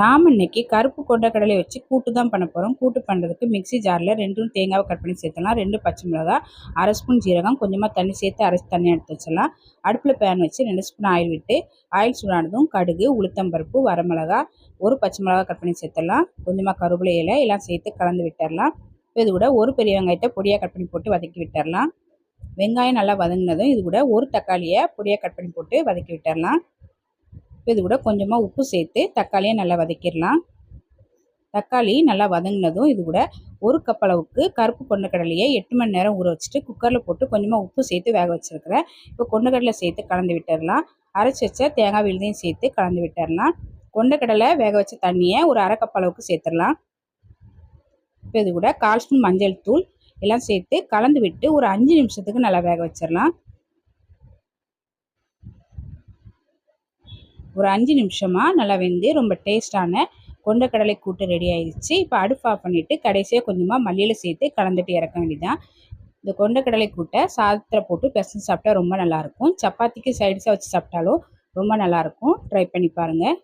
நாம் இன்னைக்கு கருப்பு கொண்டக்கடலை வச்சு கூட்டு தான் பண்ண போகிறோம் கூட்டு பண்ணுறதுக்கு மிக்ஸி ஜாரில் ரெண்டும் தேங்காவை கட் பண்ணி சேர்த்துலாம் ரெண்டு பச்சை மிளகா அரை ஸ்பூன் ஜீரகம் கொஞ்சமாக தண்ணி சேர்த்து அரைச்சி தண்ணி எடுத்து வச்சிடலாம். அடுப்பில் பேன் வச்சு ரெண்டு ஸ்பூன் ஆயில் விட்டு ஆயில் சூடானதும் கடுகு உளுத்தம்பருப்பு வரமிளகா ஒரு பச்சை மிளகா கட் பண்ணி சேர்த்துடலாம். கொஞ்சமாக கருவேப்பிலை இலை எல்லாம் சேர்த்து கலந்து விட்டுடலாம். இது கூட ஒரு பெரிய வெங்காயத்தை பொடியாக கட் பண்ணி போட்டு வதக்கி விட்டுடலாம். வெங்காயம் நல்லா வதங்கினதும் இது கூட ஒரு தக்காளியை பொடியாக கட் பண்ணி போட்டு வதக்கி விட்டுடலாம். இது கூட கொஞ்சமாக உப்பு சேர்த்து தக்காளியை நல்லா வதக்கிடலாம். தக்காளி நல்லா வதங்கினதும் இது கூட ஒரு கப் அளவுக்கு கருப்பு கொண்டக்கடலையை எட்டு மணி நேரம் ஊற வச்சுட்டு குக்கரில் போட்டு கொஞ்சமாக உப்பு சேர்த்து வேக வச்சுருக்கிறேன் இப்போ கொண்டக்கடலை சேர்த்து கலந்து விட்டுடலாம். அரைச்சி வச்ச தேங்காய் விழுதையும் சேர்த்து கலந்து விட்டுடலாம். கொண்டக்கடலை வேக வச்ச தண்ணியை ஒரு அரை கப் அளவுக்கு சேர்த்துடலாம். இப்போ இது கூட கால் ஸ்பூன் மஞ்சள் தூள் எல்லாம் சேர்த்து கலந்து விட்டு ஒரு அஞ்சு நிமிஷத்துக்கு நல்லா வேக வச்சிடலாம். ஒரு அஞ்சு நிமிஷமாக நல்லா வெந்து ரொம்ப டேஸ்டான கொண்டக்கடலை கூட்டு ரெடி ஆயிடுச்சு. இப்போ அடுப்பு ஆஃப் பண்ணிவிட்டு கடைசியாக கொஞ்சமாக மல்லியில் சேர்த்து கலந்துட்டு இறக்க வேண்டியதான் இந்த கொண்டக்கடலை கூட்டை சாதத்தில் போட்டு பிசைஞ்சு சாப்பிட்டா ரொம்ப நல்லாயிருக்கும் சப்பாத்திக்கு சைடுஸாக வச்சு சாப்பிட்டாலும் ரொம்ப நல்லாயிருக்கும் ட்ரை பண்ணி பாருங்கள்